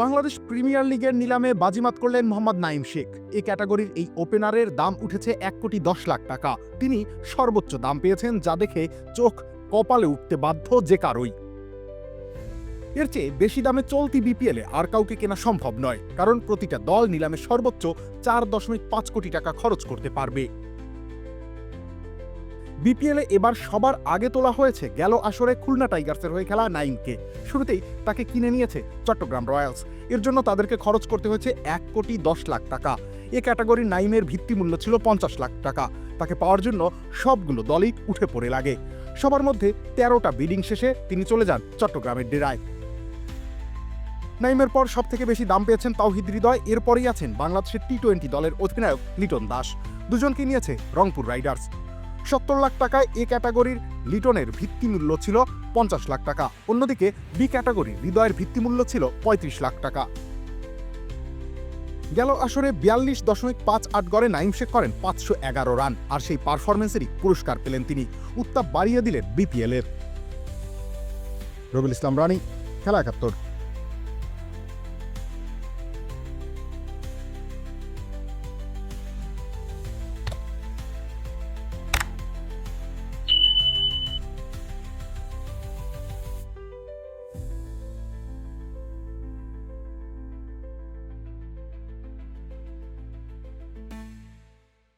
Bangladesh premier লিগের নিলামে বাজিমাত করলেন মোহাম্মদ নাইম শেখ। এই ক্যাটাগরির এই ওপেনারের দাম উঠেছে এক কোটি দশ লাখ টাকা। তিনি সর্বোচ্চ দাম পেয়েছেন, যা দেখে চোখ কপালে উঠতে বাধ্য যে কারোই। এর চেয়ে বেশি দামে চলতি বিপিএলে আর কাউকে কেনা সম্ভব নয়, কারণ প্রতিটা দল নিলামে সর্বোচ্চ চার দশমিক পাঁচ কোটি টাকা খরচ করতে পারবে। বিপিএলে এবার সবার আগে তোলা হয়েছে, গেল আসরে খুলনা টাইগার্সের হয়ে খেলা নাইমকে শুরুতেই তাকে কিনে নিয়েছে চট্টগ্রাম রয়্যালস। এর জন্য তাদেরকে খরচ করতে হয়েছে এক কোটি দশ লাখ টাকা। এ ক্যাটাগরির নাইমের ভিত্তিমূল্য ছিল পঞ্চাশ লাখ টাকা। তাকে পাওয়ার জন্য সবগুলো দলই উঠে পড়ে লাগে। সবার মধ্যে তেরোটা বিডিং শেষে তিনি চলে যান চট্টগ্রামের ডেরায়। নাইমের পর সব থেকে বেশি দাম পেয়েছেন তাওহিদ হৃদয়, এরপরই আছেন বাংলাদেশের টি টোয়েন্টি দলের অধিনায়ক লিটন দাস। দুজনকে নিয়েছে রংপুর রাইডার্স। সত্তর লাখ টাকায় এ ক্যাটাগরির লিটনের ভিত্তিমূল্য ছিল পঞ্চাশ লাখ টাকা। অন্যদিকে বি ক্যাটাগরির হৃদয়ের ভিত্তিমূল্য ছিল পঁয়ত্রিশ লাখ টাকা। গেল আসরে বিয়াল্লিশ দশমিক পাঁচ আট গড়ে নাইম শেখ করেন পাঁচশো এগারো রান, আর সেই পারফরমেন্সেরই পুরস্কার পেলেন তিনি। উত্তাপ বাড়িয়ে দিলেন বিপিএল এর রবিল ইসলাম রানী, খেলা একাত্তর।